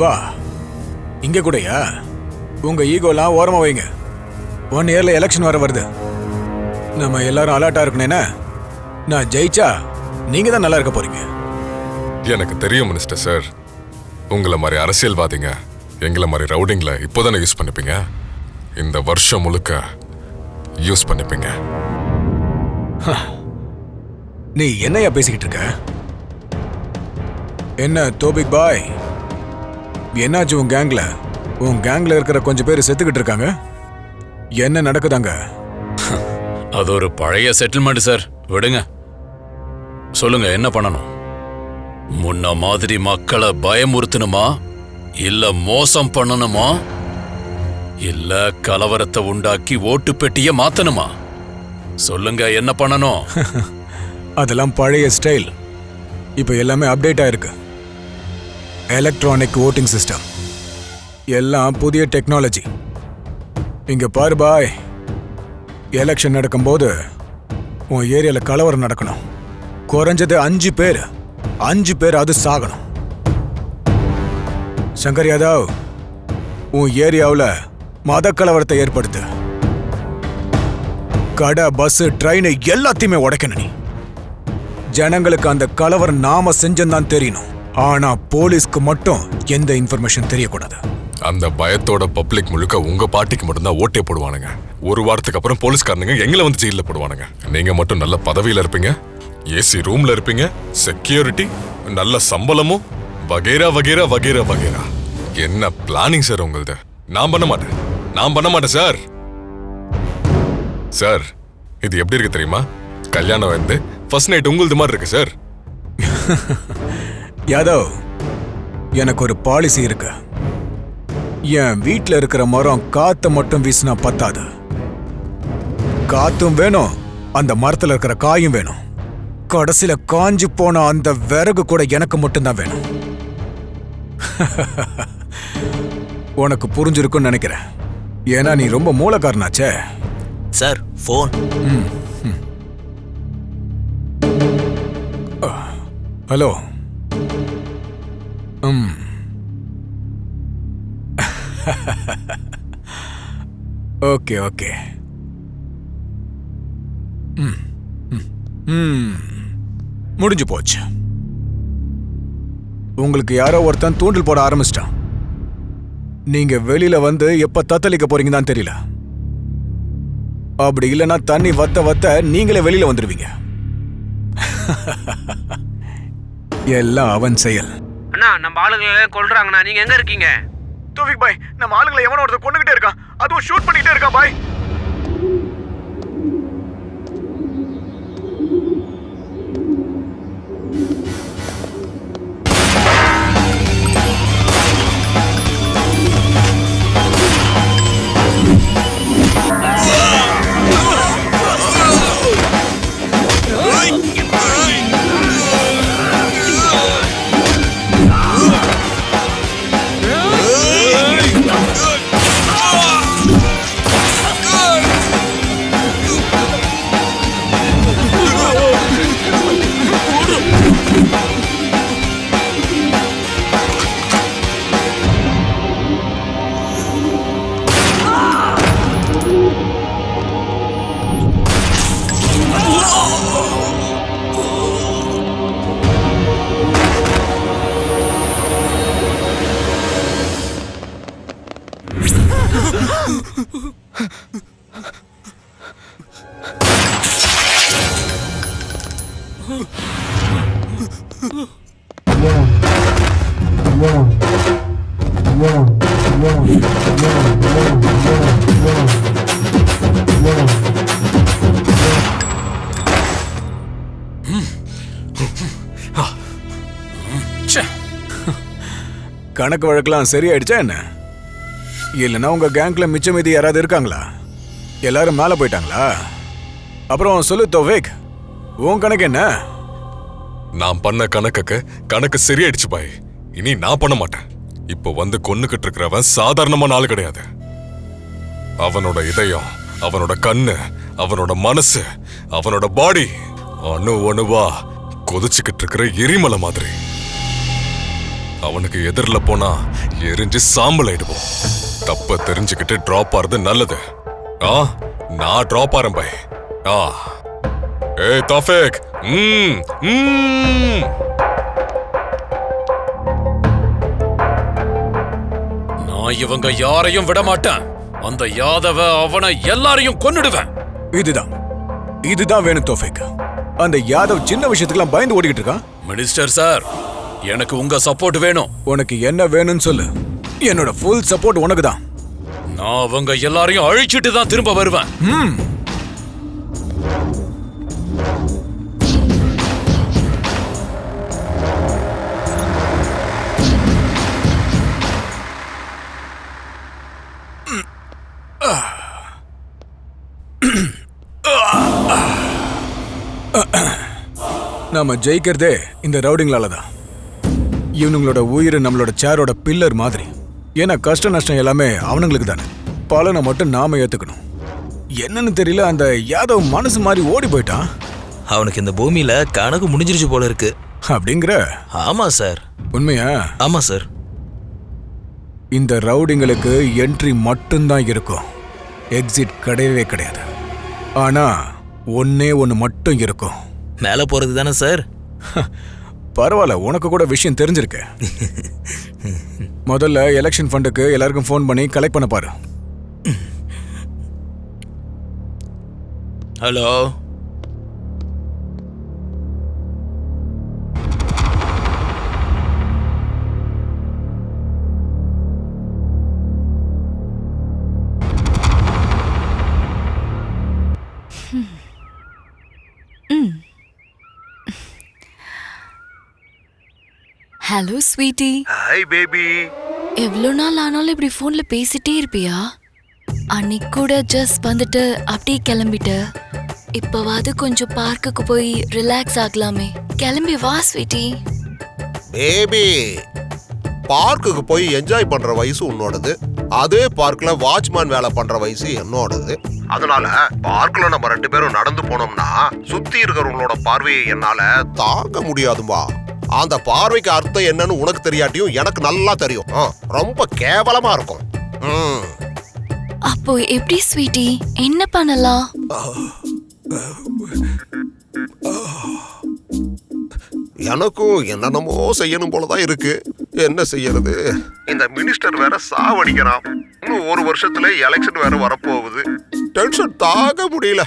சிவா இங்க கூடயா? உங்க ஈகோலாம் ஓரமா வைங்க. ஒன் இயர்ல எலெக்ஷன் வர வருது. நம்ம எல்லாரும் அலர்ட்டா இருக்கணும் என்ன? நான் ஜெயிச்சா நீங்க தான் நல்லா இருக்க போறீங்க. எனக்கு தெரியும் மினிஸ்டர் சார் உங்களை மாதிரி அரசியல்வாதிங்க எங்களை மாதிரி ரவுடிங்ல இப்போதானே யூஸ் பண்ணிப்பீங்க? இந்த வருஷம் முழுக்க யூஸ் பண்ணிப்பீங்க. நீ என்னையா பேசிக்கிட்டு இருக்க? என்ன தோபிக் பாய்? என்னாச்சு உன் கேங்ல உன் கேங்ல இருக்கிற கொஞ்சம் பேர் செத்துக்கிட்டு இருக்காங்க. என்ன நடக்குதாங்க அது ஒரு பழைய செட்டில்மெண்ட் சார் விடுங்க. சொல்லுங்க என்ன பண்ணணும்? முன்ன மாதிரி மக்களை பயமுறுத்தணுமா? இல்ல மோசம் பண்ணணுமா? இல்ல கலவரத்தை உண்டாக்கி ஓட்டு பெட்டிய மாத்தணுமா? சொல்லுங்க என்ன பண்ணணும்? அதெல்லாம் பழைய ஸ்டைல் இப்போ எல்லாமே அப்டேட் ஆயிருக்கு. எலக்ட்ரானிக் ஓட்டிங் சிஸ்டம் எல்லாம் புதிய டெக்னாலஜி இங்க பாரு பாய். எலெக்ஷன் நடக்கும்போது உன் ஏரியால கலவரம் நடக்கணும். குறைஞ்சது அஞ்சு பேர். அஞ்சு பேர் அது சாகணும். சங்கர் யாதவ் உன் ஏரியாவில் மத கலவரத்தை ஏற்படுத்து. கடை பஸ் ட்ரெயின் எல்லாத்தையுமே உடைக்கணும் நீ. ஜனங்களுக்கு அந்த கலவரம் நாம செஞ்சந்தான் தெரியணும் ஆனா போலீஸ்க்கு மட்டும் எந்த இன்ஃபர்மேஷன் தெரியக்கூடாது. அந்த பயத்தோட பப்ளிக் முழுக்க உங்க பாட்டிக்கு மட்டும்தான் ஓட்டே போடுவானுங்க. ஒரு வாரத்துக்கு அப்புறம் போலீஸ்காரனுங்க எங்களை வந்து ஜெயிலில் போடுவானுங்க. நீங்க மட்டும் நல்ல பதவியில் இருப்பீங்க ஏசி ரூம்ல இருப்பீங்க செக்யூரிட்டி நல்ல சம்பளமும் வகைரா வகைரா வகைரா வகைரா. என்ன பிளானிங் சார் உங்களது? நான் பண்ண மாட்டேன். நான் பண்ண மாட்டேன் சார் சார் இது எப்படி இருக்கு தெரியுமா? கல்யாணம் வந்து ஃபர்ஸ்ட் நைட் உங்களுது மாதிரி இருக்கு சார் யாதவ் எனக்கு ஒரு பாலிசி இருக்கு. என் வீட்ல இருக்கிற மரம் காத்த மட்டும் வீசினா பத்தாது. காத்தும் வேணும் அந்த மரத்துல இருக்கிற காயும் வேணும். கடைசியில காஞ்சு போன அந்த விறகு கூட எனக்கு மட்டும்தான் வேணும். உனக்கு புரிஞ்சிருக்கும்னு நினைக்கிறேன். ஏன்னா நீ ரொம்ப மூலக்காரனாச்சே. Sir phone hello. Okay okay. ம் ம், ம். முடிஞ்சு போச்சு. உங்களுக்கு யாரோ ஒருத்தன் தூண்டில் போட ஆரம்பிச்சிட்டான். நீங்க வெளியில வந்து எப்ப தத்தளிக்க போறீங்க தான் தெரியல. அப்படி இல்லைன்னா தண்ணி வத்த வத்த நீங்களே வெளியில வந்துடுவீங்க எல்லாம் அவன் செயல். அண்ணா நம்ம ஆளுங்களை கொல்றாங்கண்ணா. நீங்க எங்க இருக்கீங்க? தூஃபிக் பாய் நம்ம ஆளுங்களை எவனோ ஒருத்தர் கொண்டுகிட்டே இருக்கான். அதுவும் ஷூட் பண்ணிட்டே இருக்கான் பாய். கணக்கு வழக்கெல்லாம் சரியாயிடுச்சா என்ன? இல்லைன்னா உங்கள் கேங்கில் மிச்சம் மீதி யாராவது இருக்காங்களா? எல்லாரும் மேலே போயிட்டாங்களா? அப்புறம் சொல்லு தோவேக் உன் கணக்கு என்ன? நான் பண்ண கணக்குக்கு கணக்கு சரியாயிடுச்சு பாய். இனி நான் பண்ண மாட்டேன். இப்போ வந்து கொன்னுக்கிட்டு இருக்கிறவன் சாதாரணமான ஆள் கிடையாது. அவனோட இதயம் அவனோட கண்ணு அவனோட மனசு அவனோட பாடி அணு அணுவா கொதிச்சுக்கிட்டு இருக்கிற எரிமலை மாதிரி. அவனுக்கு எதிரில் போனா எரிஞ்சு சாம்பல் ஆயிடுவோம் தப்ப தெரிஞ்சுக்கிட்டு டிராப் ஆறது நல்லது. ஆ நான் டிராப் ஆறேன் பை ஆ. ஏய் தாஃபிக். ம் ம். நான் இவங்க யாரையும் விட மாட்டேன் அந்த யாதவ அவனை எல்லாரையும் கொன்னுடுவேன். இதுதான். இதுதான் வேணும் தோஃபிக். அந்த யாதவ் சின்ன விஷயத்துக்கெல்லாம் பயந்து ஓடிக்கிட்டு இருக்கான். மினிஸ்டர் சார் எனக்கு உங்க சப்போர்ட் வேணும். உனக்கு என்ன வேணும்னு சொல்லு. என்னோட ஃபுல் சப்போர்ட் உனக்கு தான் நான் அவங்க எல்லாரையும் அழிச்சிட்டு தான் திரும்ப வருவேன். நாம ஜெயிக்கிறதே இந்த ரவுடிங்களால தான் இவனுங்களோட உயிர் நம்மளோட சேரோட பில்லர் மாதிரி. ஏன்னா கஷ்ட நஷ்டம் எல்லாமே அவனுங்களுக்கு தானே. பலனை மட்டும் நாம ஏத்துக்கணும். என்னன்னு தெரியல அந்த யாதவ் மனசு மாதிரி ஓடி போயிட்டான். அவனுக்கு இந்த பூமியில கணக்கு முடிஞ்சிருச்சு போல இருக்கு. அப்படிங்கிற? ஆமா சார் உண்மையா? ஆமா சார் இந்த ரவுடிங்களுக்கு என்ட்ரி மட்டும்தான் இருக்கும். எக்ஸிட் கிடையவே கிடையாது. ஆனா ஒன்னே ஒன்று மட்டும் இருக்கும். மேல போறது தானே சார் பரவாயில்ல உனக்கு கூட விஷயம் தெரிஞ்சிருக்கு. முதல்ல எலெக்ஷன் ஃபண்டுக்கு எல்லாருக்கும் ஃபோன் பண்ணி கலெக்ட் பண்ண பாரு. Hello hello sweetie hi baby எவ்வளோ நாள் ஆனாலும் இப்படி ஃபோன்ல பேசிட்டே இருப்பியா? அன்னைக்கு கூட ஜஸ்ட் வந்துட்டு அப்படியே கிளம்பிட்ட. இப்பவாது கொஞ்சம் பார்க்குக்கு போய் ரிலாக்ஸ் ஆகலாமே. கிளம்பி வா ஸ்வீட்டி பேபி பார்க்குக்கு போய் என்ஜாய் பண்ற வயசு உன்னோடது. அதே பார்க்ல வாட்ச்மேன் வேலை பண்ற வயசு என்னோடது. அதனால பார்க்ல நம்ம ரெண்டு பேரும் நடந்து போனோம்னா சுத்தி இருக்கிறவங்களோட பார்வையை என்னால தாங்க முடியாதுமா அந்த பார்வைக்கு அர்த்தம் என்னன்னு உனக்கு தெரியாட்டியும் எனக்கு நல்லா தெரியும். ரொம்ப கேவலமா இருக்கும். அப்போ எப்படி ஸ்வீட்டி? என்ன பண்ணலாம்? எனக்கும் என்னென்னமோ செய்யணும் போலதான் இருக்கு. என்ன செய்யறது? இந்த மினிஸ்டர் வேற சாவடிக்கிறான். இன்னும் ஒரு வருஷத்துல எலெக்ஷன் வேற வரப்போகுது. டென்ஷன் தாங்க முடியல.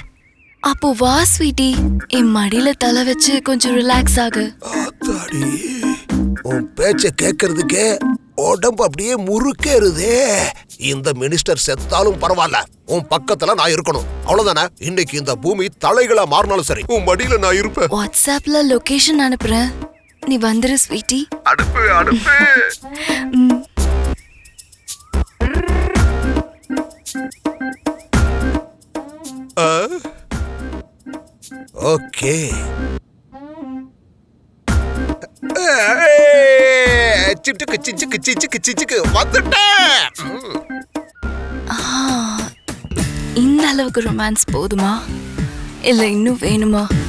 அப்போ வா ஸ்வீட்டி. என் மடியில தலை வச்சு கொஞ்சம் ரிலாக்ஸ் ஆகு. ஆத்தாடி உன் பேச்ச கேட்கறதுக்கே உடம்பு அப்படியே முறுக்கேறுதே. இந்த மினிஸ்டர் செத்தாலும் பரவாயில்ல. உன் பக்கத்துல நான் இருக்கணும். அவ்வளவுதானே? இன்னைக்கு இந்த பூமி தலைகளா மாறினாலும் சரி. உன் மடியில நான் இருப்பேன். வாட்ஸ்அப்ல லொகேஷன் அனுப்புறேன் நீ வந்துரு ஸ்வீட்டி. அடுப்பு அடுப்பு. ம். ஓகே. சிச்சுக்கு சிச்சுக்கு சிச்சுக்கு சிச்சுக்கு வந்துட்டேன். ம். ஆ, இந்த அளவுக்கு ரொமான்ஸ் போதுமா? இல்லை இன்னும் வேணுமா?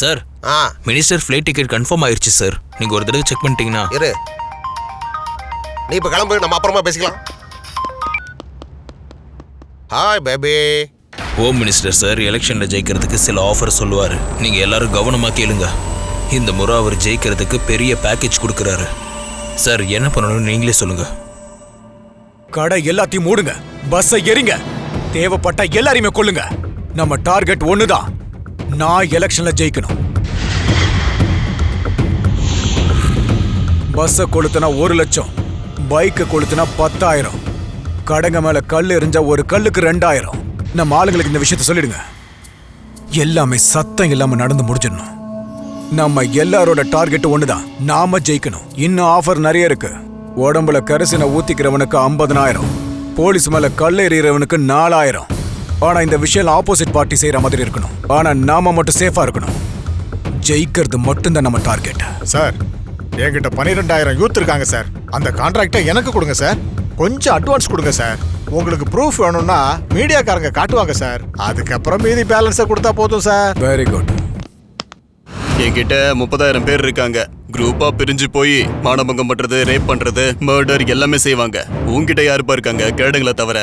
சார். ஆ. மினிஸ்டர் ஃப்ளைட் டிக்கெட் கன்ஃபார்ம் ஆயிருச்சு சார். நீங்க ஒரு தடவை செக் பண்ணிட்டீங்கன்னா. இரு. நீ இப்ப கிளம்பு நம்ம அப்புறமா பேசிக்கலாம். Hi baby home minister sir எலெக்ஷன்ல ஜெயிக்கிறதுக்கு சில ஆஃபர் சொல்லுவாரு. நீங்க எல்லாரும் கவனமா கேளுங்க. இந்த முறை அவர் ஜெயிக்கிறதுக்கு பெரிய பேக்கேஜ் கொடுக்கறாரு. சார் என்ன பண்ணணும்னு நீங்களே சொல்லுங்க. கடை எல்லாத்தையும் மூடுங்க. பஸ்ஸை எரிங்க. தேவைப்பட்ட எல்லாரையுமே கொல்லுங்க. நம்ம டார்கெட் ஒண்ணுதான். நான் எலெக்ஷன்ல ஜெயிக்கணும். பஸ்ஸை கொளுத்துனா ஒரு லட்சம் பைக்கை கொளுத்துனா பத்தாயிரம் கடைங்க மேல கல் எரிஞ்சா ஒரு கல்லுக்கு ரெண்டாயிரம். நம்ம ஆளுங்களுக்கு இந்த விஷயத்த சொல்லிடுங்க. எல்லாமே சத்தம் இல்லாம நடந்து முடிஞ்சிடணும். நம்ம எல்லாரோட டார்கெட் ஒண்ணுதான் நாம ஜெயிக்கணும். இன்னும் ஆஃபர் நிறைய இருக்கு. உடம்புல கரிசனை ஊத்திக்கிறவனுக்கு ஐம்பதனாயிரம் போலீஸ் மேல கல் எறிகிறவனுக்கு நாலாயிரம். ஆனா இந்த விஷயம் ஆப்போசிட் பார்ட்டி செய்யற மாதிரி இருக்கணும். ஆனா நாம மட்டும் சேஃபா இருக்கணும். ஜெயிக்கிறது மட்டும்தான் நம்ம டார்கெட் சார் என்கிட்ட பன்னிரெண்டாயிரம் யூத் இருக்காங்க சார் அந்த கான்ட்ராக்டை எனக்கு கொடுங்க சார் கொஞ்சம் அட்வான்ஸ் கொடுங்க சார் உங்களுக்கு ப்ரூஃப் வேணும்னா மீடியாக்காரங்க காட்டுவாங்க சார் அதுக்கப்புறம் மீதி பேலன்ஸை கொடுத்தா போதும் சார் வெரி குட் என்கிட்ட முப்பதாயிரம் பேர் இருக்காங்க. குரூப்பா பிரிஞ்சு போய் மானபங்கம் பண்றது ரேப் பண்றது மர்டர் எல்லாமே செய்வாங்க. உன்கிட்ட யாருப்பா இருக்காங்க? கேடுங்களை தவிர.